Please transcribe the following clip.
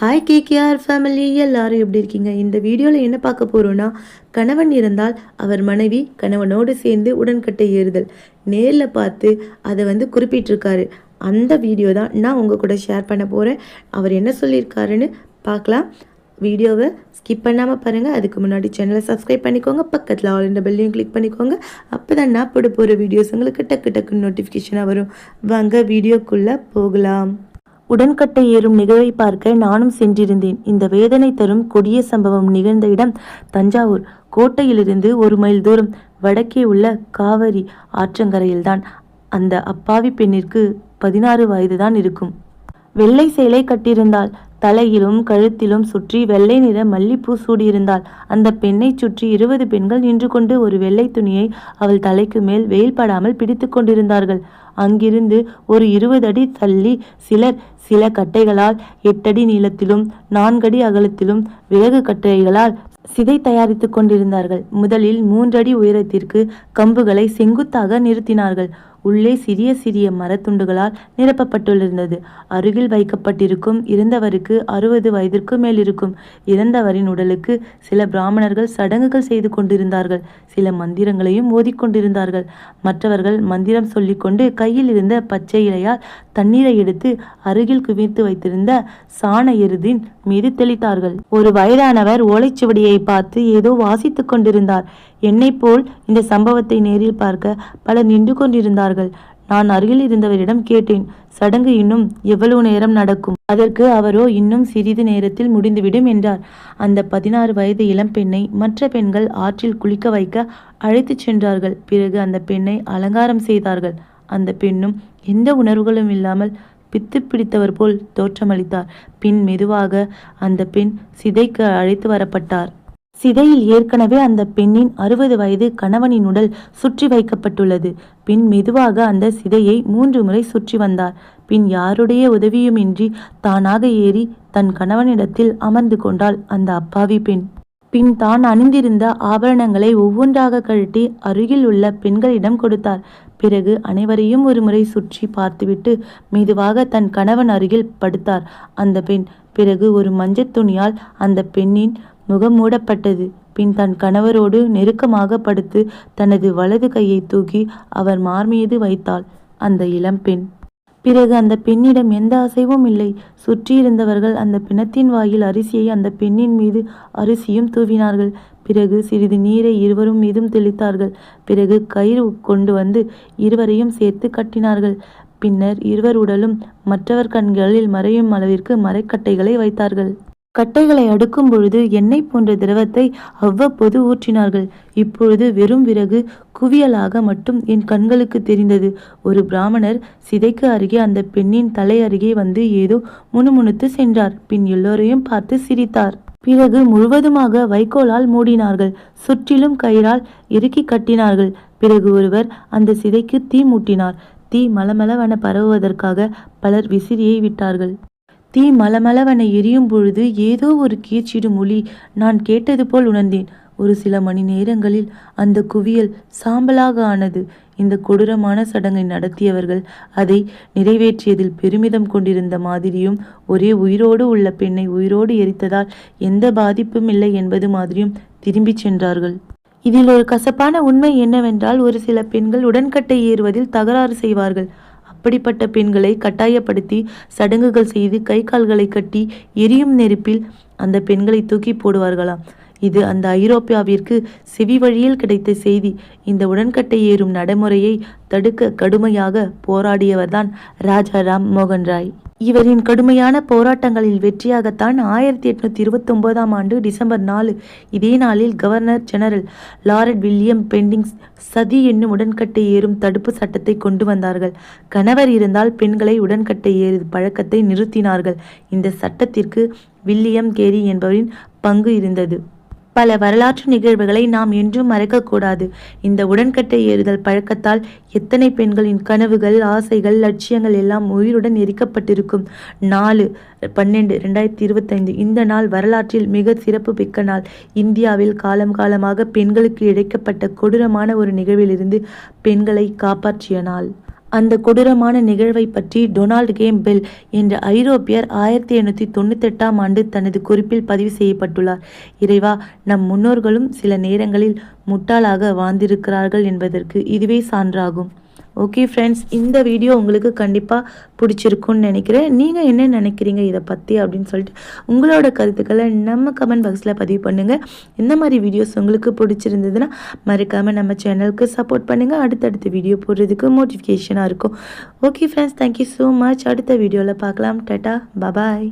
Hi KKR family எல்லாரும் எப்படி இருக்கீங்க? இந்த வீடியோவில் என்ன பார்க்க போகிறோன்னா கணவன் இருந்தால் அவர் மனைவி கணவனோடு சேர்ந்து உடன்கட்டை ஏறுதல். நேரில் பார்த்து அதை வந்து குறிப்பிட்டிருக்காரு. அந்த வீடியோ தான் நான் உங்கள் கூட ஷேர் பண்ண போகிறேன் அவர் என்ன சொல்லியிருக்காருன்னு பார்க்கலாம். வீடியோவை ஸ்கிப் பண்ணாமல் பாருங்கள் அதுக்கு முன்னாடி சேனலை சப்ஸ்கிரைப் பண்ணிக்கோங்க. பக்கத்தில் ஆல் இந்த பெல்லையும் கிளிக் பண்ணிக்கோங்க. அப்போ தான் நான் போட போகிற வீடியோஸ் உங்களுக்கு டக்கு டக்குன்னு நோட்டிஃபிகேஷனாக வரும். வாங்க வீடியோக்குள்ளே போகலாம். உடன்கட்டை ஏறும் நிகழ்வை பார்க்க நானும் சென்றிருந்தேன். இந்த வேதனை தரும் கொடிய சம்பவம் நிகழ்ந்த இடம் தஞ்சாவூர். கோட்டையிலிருந்து ஒரு மைல் தூரம் வடக்கே உள்ள காவிரி ஆற்றங்கரையில்தான். அந்த அப்பாவி பெண்ணிற்கு பதினாறு வயதுதான் இருக்கும். வெள்ளை சேலை கட்டியிருந்தாள். தலையிலும் கழுத்திலும் சுற்றி வெள்ளை நிற மல்லிப்பூ சூடியிருந்தாள். அந்த பெண்ணை சுற்றி இருபது பெண்கள் நின்று கொண்டு ஒரு வெள்ளை துணியை அவள் தலைக்கு மேல் வெயில் படாமல் பிடித்து கொண்டிருந்தார்கள். அங்கிருந்து ஒரு இருபது அடி தள்ளி சிலர் சில கட்டைகளால் எட்டடி நீளத்திலும் நான்கடி அகலத்திலும் விறகு கட்டைகளால் சிதை தயாரித்துக் கொண்டிருந்தார்கள். முதலில் மூன்றடி உயரத்திற்கு கம்புகளை செங்குத்தாக நிறுத்தினார்கள். உள்ளே சிறிய சிறிய மரத்துண்டுகளால் நிரப்பப்பட்டுள்ளிருந்தது அருகில் வைக்கப்பட்டிருக்கும் இறந்தவருக்கு அறுபது வயதிற்கு மேல் இருக்கும். இறந்தவரின் உடலுக்கு சில பிராமணர்கள் சடங்குகள் செய்து கொண்டிருந்தார்கள். சில மந்திரங்களையும் ஓதிக்கொண்டிருந்தார்கள் மற்றவர்கள் மந்திரம் சொல்லிக்கொண்டு கையில் இருந்த பச்சை இலையால் தண்ணீரை எடுத்து அருகில் குவித்து வைத்திருந்த சாண எருதின் மீது தெளித்தார்கள். ஒரு வயதானவர் ஓலைச்சுவடியை பார்த்து ஏதோ வாசித்துக் கொண்டிருந்தார். என்னைப் போல் இந்த சம்பவத்தை நேரில் பார்க்க பலர் நின்று கொண்டிருந்தார் சொன்னார்கள். நான் அருகில் இருந்தவரிடம் கேட்டேன் சடங்கு இன்னும் எவ்வளவு நேரம் நடக்கும்? அதற்கு அவரோ இன்னும் சிறிது நேரத்தில் முடிந்துவிடும் என்றார். அந்த பதினாறு வயது இளம் பெண்ணை மற்ற பெண்கள் ஆற்றில் குளிக்க வைக்க அழைத்துச் சென்றார்கள். பிறகு அந்த பெண்ணை அலங்காரம் செய்தார்கள். அந்த பெண்ணும் எந்த உணர்வுகளும் இல்லாமல் பித்து பிடித்தவர் போல் தோற்றமளித்தார். பின் மெதுவாக அந்த பெண் சிதைக்கு அழைத்து வரப்பட்டார். சிதையில் ஏற்கனவே அந்த பெண்ணின் அறுபது வயது கணவனின் உடல் சுற்றி வைக்கப்பட்டுள்ளது. பின் மெதுவாக அந்த சிதையை மூன்று முறை சுற்றி வந்தார். பின் யாருடைய உதவியுமின்றி தானாக ஏறி தன் கணவனிடத்தில் அமர்ந்து கொண்டாள் அந்த அப்பாவி பெண். பின் தான் அணிந்திருந்த ஆபரணங்களை ஒவ்வொன்றாக கழட்டி அருகில் உள்ள பெண்களிடம் கொடுத்தார். பிறகு அனைவரையும் ஒரு முறை சுற்றி பார்த்துவிட்டு மெதுவாக தன் கணவன் அருகில் படுத்தார் அந்த பெண். பிறகு ஒரு மஞ்சள் துணியால் அந்த பெண்ணின் முகம் மூடப்பட்டது. பின் தன் கணவரோடு நெருக்கமாக படுத்து தனது வலது கையை தூக்கி அவர் மார்மீது வைத்தாள். அந்த இளம்பெண் பிறகு அந்த பெண்ணிடம் எந்த அசைவும் இல்லை. சுற்றியிருந்தவர்கள் அந்த பிணத்தின் வாயில் அரிசியை அந்த பெண்ணின் மீது அரிசியும் தூவினார்கள். பிறகு சிறிது நீரை இருவரும் மீதும் தெளித்தார்கள். பிறகு கயிறு கொண்டு வந்து இருவரையும் சேர்த்து கட்டினார்கள். பின்னர் இருவர் உடலும் மற்றவர் கண்களில் மறையும் அளவிற்கு மரைக்கட்டைகளை வைத்தார்கள். கட்டைகளை அடுக்கும் பொழுது எண்ணெய் போன்ற திரவத்தை அவ்வப்போது ஊற்றினார்கள். இப்பொழுது வெறும் விறகு குவியலாக மட்டும் என் கண்களுக்கு தெரிந்தது. ஒரு பிராமணர் சிதைக்கு அருகே அந்த பெண்ணின் தலை அருகே வந்து ஏதோ முணுமுணுத்து சென்றார். பின் எல்லோரையும் பார்த்து சிரித்தார். பிறகு முழுவதுமாக வைக்கோலால் மூடினார்கள். சுற்றிலும் கயிறால் இறுக்கி கட்டினார்கள். பிறகு ஒருவர் அந்த சிதைக்கு தீ மூட்டினார். தீ மலமளவென பரவுவதற்காக பலர் விசிறியை விட்டார்கள். தீ மலமளவென எரியும் பொழுது ஏதோ ஒரு கீச்சிடும் ஒளி நான் கேட்டது போல் உணர்ந்தேன். ஒரு சில மணி நேரங்களில் அந்த குவியல் சாம்பலாக ஆனது. இந்த கொடூரமான சடங்கை நடத்தியவர்கள் அதை நிறைவேற்றியதில் பெருமிதம் கொண்டிருந்த மாதிரியும் ஒரே உயிரோடு உள்ள பெண்ணை உயிரோடு எரித்ததால் எந்த பாதிப்பும் இல்லை என்பது மாதிரியும் திரும்பிச் சென்றார்கள். இதில் ஒரு கசப்பான உண்மை என்னவென்றால் ஒரு சில பெண்கள் உடன்கட்டை ஏறுவதில் தகராறு செய்வார்கள். அப்படிப்பட்ட பெண்களை கட்டாயப்படுத்தி சடங்குகள் செய்து கை கால்களை கட்டி எரியும் நெருப்பில் அந்த பெண்களை தூக்கி போடுவார்களாம். இது அந்த ஐரோப்பியாவிற்கு செவி வழியில் கிடைத்த செய்தி. இந்த உடன்கட்டை ஏறும் நடைமுறையை தடுக்க கடுமையாக போராடியவர்தான் ராஜா ராம் மோகன் ராய். இவரின் கடுமையான போராட்டங்களில் வெற்றியாகத்தான் ஆயிரத்தி எட்நூத்தி இருபத்தி ஒன்பதாம் ஆண்டு டிசம்பர் நாலு இதே நாளில் governor general Lord William Bentinck sati என்னும் உடன்கட்டை ஏறும் தடுப்பு சட்டத்தை கொண்டு வந்தார்கள். கணவர் இருந்தால் பெண்களை உடன்கட்டை ஏறு பழக்கத்தை நிறுத்தினார்கள். இந்த சட்டத்திற்கு வில்லியம் கேரி என்பவரின் பங்கு இருந்தது. பல வரலாற்று நிகழ்வுகளை நாம் என்றும் மறக்கக்கூடாது. இந்த உடன்கட்டை ஏறுதல் பழக்கத்தால் எத்தனை பெண்களின் கனவுகள் ஆசைகள் லட்சியங்கள் எல்லாம் உயிருடன் எரிக்கப்பட்டிருக்கும். நாலு பன்னெண்டு ரெண்டாயிரத்தி இருபத்தைந்து இந்த நாள் வரலாற்றில் மிக சிறப்பு மிக்க நாள். இந்தியாவில் காலம் காலமாக பெண்களுக்கு இழைக்கப்பட்ட கொடூரமான ஒரு நிகழ்விலிருந்து பெண்களை காப்பாற்றிய நாள். அந்த கொடூரமான நிகழ்வை பற்றி டொனால்ட் கேம் பெல் என்ற ஐரோப்பியர் ஆயிரத்தி எண்ணூற்றி தொண்ணூத்தெட்டாம் ஆண்டு தனது குறிப்பில் பதிவு செய்யப்பட்டுள்ளார். இறைவா நம் முன்னோர்களும் சில நேரங்களில் முட்டாளாக வாழ்ந்திருக்கிறார்கள் என்பதற்கு இதுவே சான்றாகும். ஓகே ஃப்ரெண்ட்ஸ் இந்த வீடியோ உங்களுக்கு கண்டிப்பாக பிடிச்சிருக்குன்னு நினைக்கிறேன். நீங்கள் என்ன நினைக்கிறீங்க இதை பற்றி அப்படின்னு சொல்லிட்டு உங்களோட கருத்துக்களை நம்ம கமெண்ட் பாக்ஸில் பதிவு பண்ணுங்கள் இந்த மாதிரி வீடியோஸ் உங்களுக்கு பிடிச்சிருந்ததுன்னா மறக்காமல் நம்ம சேனலுக்கு சப்போர்ட் பண்ணுங்கள் அடுத்தடுத்த வீடியோ போடுறதுக்கு மோட்டிஃபிகேஷனாக இருக்கும். Okay friends thank you so much அடுத்த வீடியோவில் பார்க்கலாம். Ta-ta bye bye